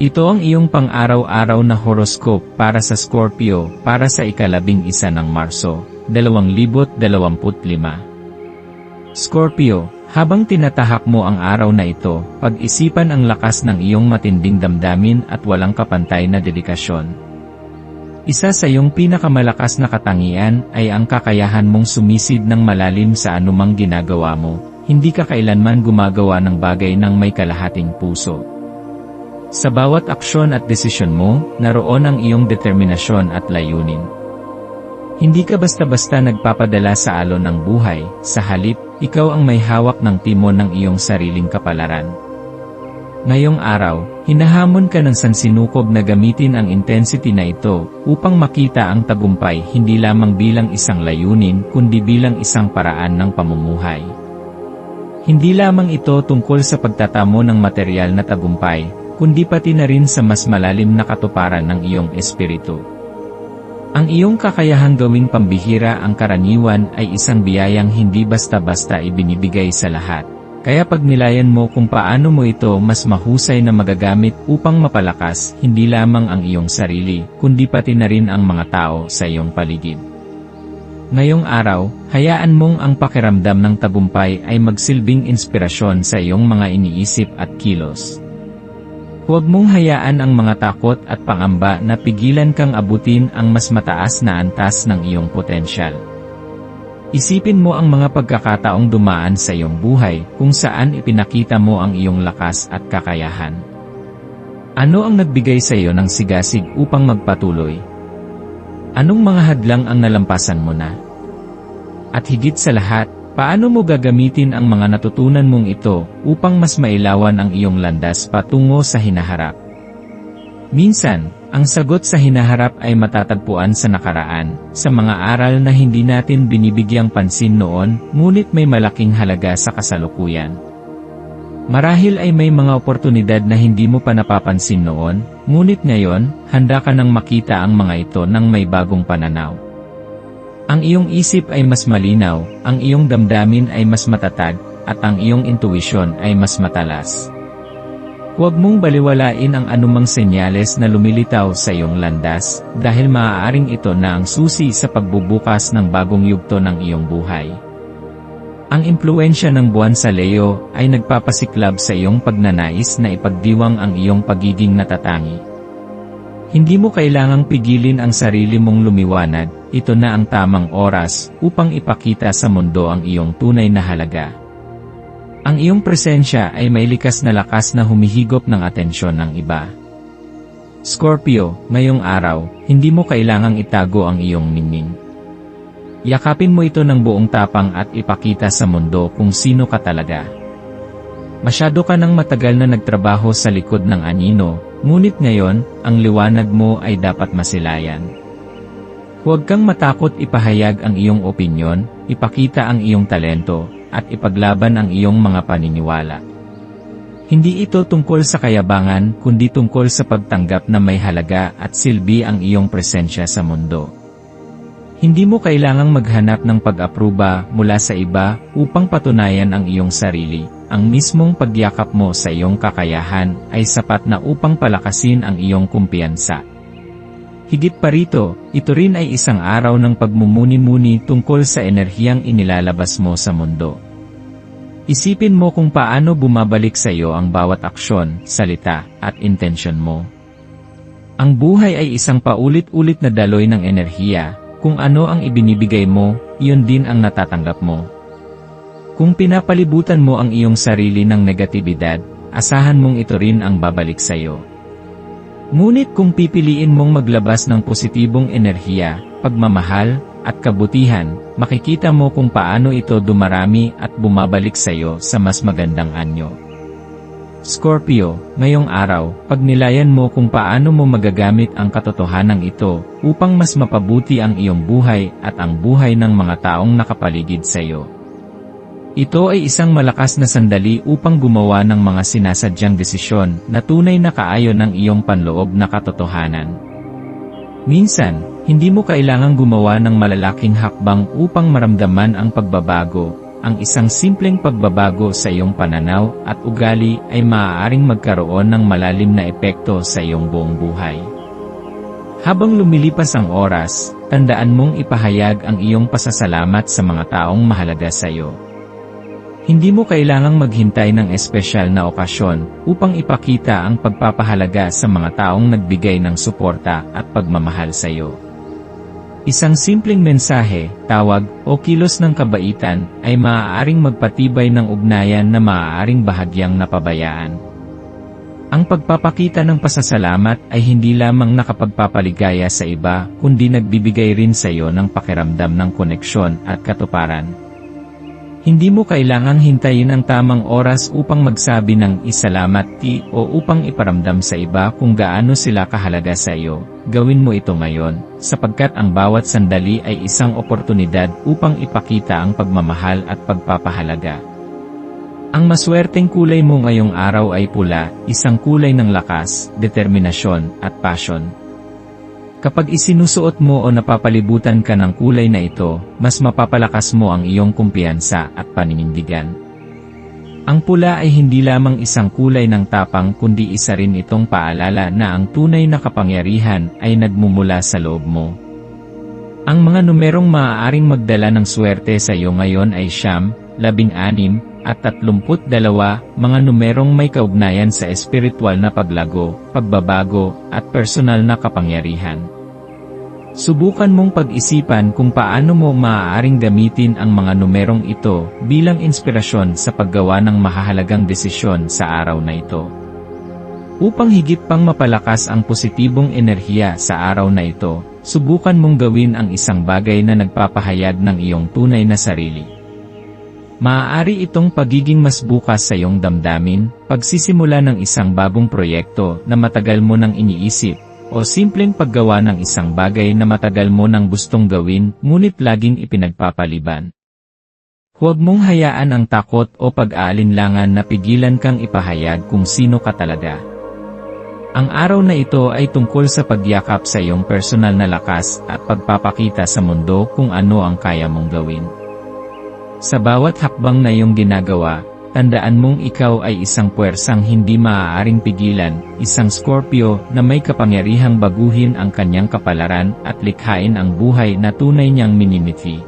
Ito ang iyong pang-araw-araw na horoscope para sa Scorpio para sa ikalabing isa ng Marso, 2025. Scorpio, habang tinatahak mo ang araw na ito, pag-isipan ang lakas ng iyong matinding damdamin at walang kapantay na dedikasyon. Isa sa iyong pinakamalakas na katangian ay ang kakayahan mong sumisid ng malalim sa anumang ginagawa mo, hindi ka kailanman gumagawa ng bagay ng may kalahating puso. Sa bawat aksyon at desisyon mo, naroon ang iyong determinasyon at layunin. Hindi ka basta-basta nagpapadala sa alon ng buhay, sa halip, ikaw ang may hawak ng timon ng iyong sariling kapalaran. Ngayong araw, hinahamon ka ng sansinukob na gamitin ang intensity na ito upang makita ang tagumpay hindi lamang bilang isang layunin kundi bilang isang paraan ng pamumuhay. Hindi lamang ito tungkol sa pagtatamo ng material na tagumpay, kundi pati na rin sa mas malalim na katuparan ng iyong espiritu. Ang iyong kakayahang gawing pambihira ang karaniwan ay isang biyayang hindi basta-basta ibinibigay sa lahat. Kaya pag nilayan mo kung paano mo ito mas mahusay na magagamit upang mapalakas hindi lamang ang iyong sarili, kundi pati na rin ang mga tao sa iyong paligid. Ngayong araw, hayaan mong ang pakiramdam ng tagumpay ay magsilbing inspirasyon sa iyong mga iniisip at kilos. Huwag mong hayaan ang mga takot at pangamba na pigilan kang abutin ang mas mataas na antas ng iyong potensyal. Isipin mo ang mga pagkakataong dumaan sa iyong buhay kung saan ipinakita mo ang iyong lakas at kakayahan. Ano ang nagbigay sa iyo ng sigasig upang magpatuloy? Anong mga hadlang ang nalampasan mo na? At higit sa lahat, Paano mo gagamitin ang mga natutunan mong ito upang mas mailawan ang iyong landas patungo sa hinaharap? Minsan, ang sagot sa hinaharap ay matatagpuan sa nakaraan, sa mga aral na hindi natin binibigyang pansin noon, ngunit may malaking halaga sa kasalukuyan. Marahil ay may mga oportunidad na hindi mo pa napapansin noon, ngunit ngayon, handa ka nang makita ang mga ito ng may bagong pananaw. Ang iyong isip ay mas malinaw, ang iyong damdamin ay mas matatag, at ang iyong intuisyon ay mas matalas. Huwag mong baliwalain ang anumang senyales na lumilitaw sa iyong landas, dahil maaaring ito na ang susi sa pagbubukas ng bagong yugto ng iyong buhay. Ang impluensya ng buwan sa Leo ay nagpapasiklab sa iyong pagnanais na ipagdiwang ang iyong pagiging natatangi. Hindi mo kailangang pigilin ang sarili mong lumiwanag, ito na ang tamang oras upang ipakita sa mundo ang iyong tunay na halaga. Ang iyong presensya ay may likas na lakas na humihigop ng atensyon ng iba. Scorpio, ngayong araw, hindi mo kailangang itago ang iyong ningning. Yakapin mo ito ng buong tapang at ipakita sa mundo kung sino ka talaga. Masyado ka nang matagal na nagtrabaho sa likod ng anino, Ngunit ngayon, ang liwanag mo ay dapat masilayan. Huwag kang matakot ipahayag ang iyong opinyon, ipakita ang iyong talento, at ipaglaban ang iyong mga paniniwala. Hindi ito tungkol sa kayabangan kundi tungkol sa pagtanggap na may halaga at silbi ang iyong presensya sa mundo. Hindi mo kailangang maghanap ng pag-apruba mula sa iba upang patunayan ang iyong sarili ang mismong pagyakap mo sa iyong kakayahan ay sapat na upang palakasin ang iyong kumpiyansa. Higit pa rito, ito rin ay isang araw ng pagmumuni-muni tungkol sa enerhiyang inilalabas mo sa mundo. Isipin mo kung paano bumabalik sa iyo ang bawat aksyon, salita, at intensyon mo. Ang buhay ay isang paulit-ulit na daloy ng enerhiya, kung ano ang ibinibigay mo, iyon din ang natatanggap mo. Kung pinapalibutan mo ang iyong sarili ng negatibidad, asahan mong ito rin ang babalik sa iyo. Ngunit kung pipiliin mong maglabas ng positibong enerhiya, pagmamahal, at kabutihan, makikita mo kung paano ito dumarami at bumabalik sa iyo sa mas magandang anyo. Scorpio, ngayong araw, pagnilayan mo kung paano mo magagamit ang katotohanan ito upang mas mapabuti ang iyong buhay at ang buhay ng mga taong nakapaligid sa iyo. Ito ay isang malakas na sandali upang gumawa ng mga sinasadyang desisyon na tunay na kaayon ng iyong panloob na katotohanan. Minsan, hindi mo kailangang gumawa ng malalaking hakbang upang maramdaman ang pagbabago, ang isang simpleng pagbabago sa iyong pananaw at ugali ay maaaring magkaroon ng malalim na epekto sa iyong buong buhay. Habang lumilipas ang oras, tandaan mong ipahayag ang iyong pasasalamat sa mga taong mahalaga sa iyo. Hindi mo kailangang maghintay ng espesyal na okasyon upang ipakita ang pagpapahalaga sa mga taong nagbigay ng suporta at pagmamahal sa iyo. Isang simpleng mensahe, tawag, o kilos ng kabaitan ay maaaring magpatibay ng ugnayan na maaaring bahagyang napabayaan. Ang pagpapakita ng pasasalamat ay hindi lamang nakapagpapaligaya sa iba, kundi nagbibigay rin sa iyo ng pakiramdam ng koneksyon at katuparan. Hindi mo kailangang hintayin ang tamang oras upang magsabi ng isalamat ti o upang iparamdam sa iba kung gaano sila kahalaga sa iyo. Gawin mo ito ngayon, sapagkat ang bawat sandali ay isang oportunidad upang ipakita ang pagmamahal at pagpapahalaga. Ang maswerteng kulay mo ngayong araw ay pula, isang kulay ng lakas, determinasyon, at passion. Kapag isinusuot mo o napapalibutan ka ng kulay na ito, mas mapapalakas mo ang iyong kumpiyansa at paninindigan. Ang pula ay hindi lamang isang kulay ng tapang kundi isa rin itong paalala na ang tunay na kapangyarihan ay nagmumula sa loob mo. Ang mga numerong maaaring magdala ng swerte sa iyo ngayon ay siyam, labing-anim, at tatlumput dalawa, mga numerong may kaugnayan sa espiritual na paglago, pagbabago, at personal na kapangyarihan. Subukan mong pag-isipan kung paano mo maaaring gamitin ang mga numerong ito bilang inspirasyon sa paggawa ng mahahalagang desisyon sa araw na ito. Upang higit pang mapalakas ang positibong enerhiya sa araw na ito, subukan mong gawin ang isang bagay na nagpapahayag ng iyong tunay na sarili. Maaari itong pagiging mas bukas sa iyong damdamin, pagsisimula ng isang bagong proyekto na matagal mo nang iniisip, o simpleng paggawa ng isang bagay na matagal mo nang gustong gawin, ngunit laging ipinagpapaliban. Huwag mong hayaan ang takot o pag-aalinlangan na pigilan kang ipahayag kung sino ka talaga. Ang araw na ito ay tungkol sa pagyakap sa iyong personal na lakas at pagpapakita sa mundo kung ano ang kaya mong gawin. Sa bawat hakbang na iyong ginagawa, Tandaan mong ikaw ay isang puwersang hindi maaaring pigilan, isang Scorpio na may kapangyarihang baguhin ang kanyang kapalaran at likhain ang buhay na tunay niyang minimithi.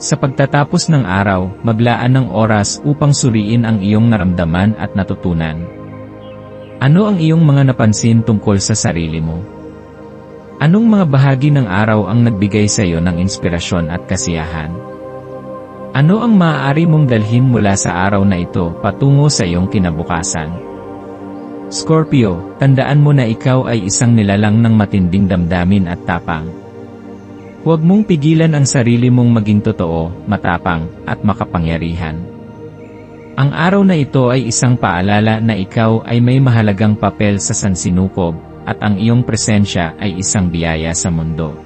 Sa pagtatapos ng araw, maglaan ng oras upang suriin ang iyong naramdaman at natutunan. Ano ang iyong mga napansin tungkol sa sarili mo? Anong mga bahagi ng araw ang nagbigay sa iyo ng inspirasyon at kasiyahan? Ano ang maaari mong dalhin mula sa araw na ito patungo sa iyong kinabukasan? Scorpio, tandaan mo na ikaw ay isang nilalang ng matinding damdamin at tapang. Huwag mong pigilan ang sarili mong maging totoo, matapang, at makapangyarihan. Ang araw na ito ay isang paalala na ikaw ay may mahalagang papel sa sansinukob, at ang iyong presensya ay isang biyaya sa mundo.